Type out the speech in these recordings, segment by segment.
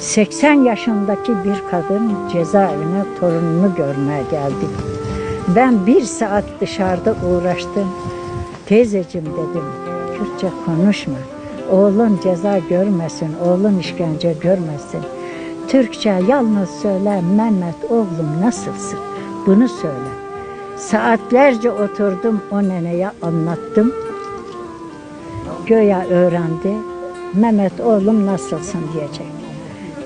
80 yaşındaki bir kadın cezaevine torununu görmeye geldi. Ben bir saat dışarıda uğraştım. Teyzeciğim dedim, Kürtçe konuşma. Oğlun ceza görmesin, oğlun işkence görmesin. Türkçe yalnız söyle Mehmet oğlum nasılsın? Bunu söyle. Saatlerce oturdum o neneye anlattım. Göya öğrendi. Mehmet oğlum nasılsın diyecek.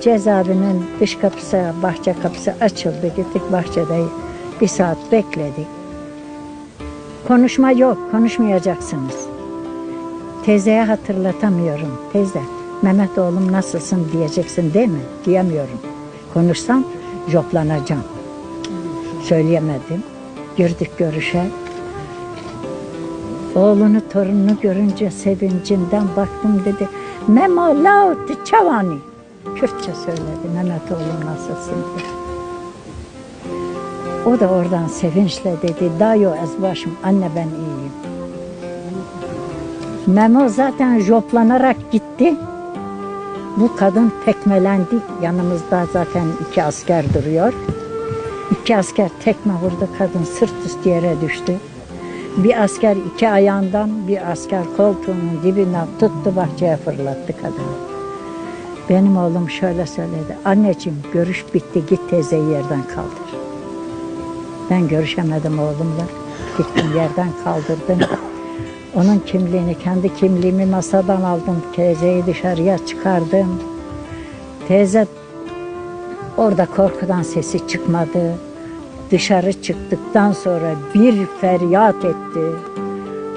Cezaevinin dış kapısı, bahçe kapısı açıldı. Gittik bahçede bir saat bekledik. Konuşma yok, konuşmayacaksınız. Teyzeye hatırlatamıyorum. Teyze, Mehmet oğlum nasılsın diyeceksin değil mi? Diyemiyorum. Konuşsam joplanacağım. Söyleyemedim. Girdik görüşe. Oğlunu torununu görünce sevincinden baktım dedi. Memo laut çavani. Kürtçe söyledi. Mehmet oğlum nasılsın. O da oradan sevinçle dedi. Dayo ezbaşım anne ben iyiyim. Memo zaten joplanarak gitti. Bu kadın tekmelendi. Yanımızda zaten iki asker duruyor. İki asker tekme vurdu kadın sırt üstü yere düştü. Bir asker iki ayağından, bir asker koltuğunun dibinden tuttu bahçeye fırlattı kadını. Benim oğlum şöyle söyledi. Anneciğim görüş bitti git teyzeyi yerden kaldır. Ben görüşemedim oğlumla. Gittim yerden kaldırdım. Onun kimliğini, kendi kimliğimi masadan aldım. Teyzeyi dışarıya çıkardım. Teyze orada korkudan sesi çıkmadı. Dışarı çıktıktan sonra bir feryat etti.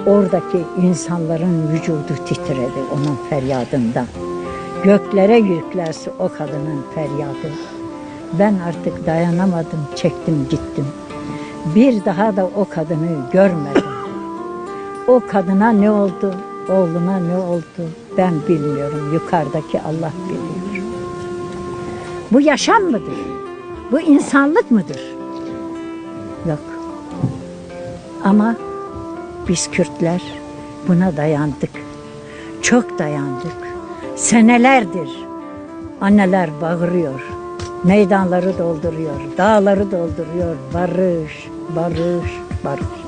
Oradaki insanların vücudu titredi onun feryadından. Göklere yüklerse o kadının feryadı. Ben artık dayanamadım, çektim gittim. Bir daha da o kadını görmedim. O kadına ne oldu, oğluna ne oldu ben bilmiyorum. Yukarıdaki Allah biliyor. Bu yaşam mıdır? Bu insanlık mıdır? Yok. Ama biz Kürtler buna dayandık. Çok dayandık. Senelerdir anneler bağırıyor. Meydanları dolduruyor, dağları dolduruyor. Barış, barış, barış.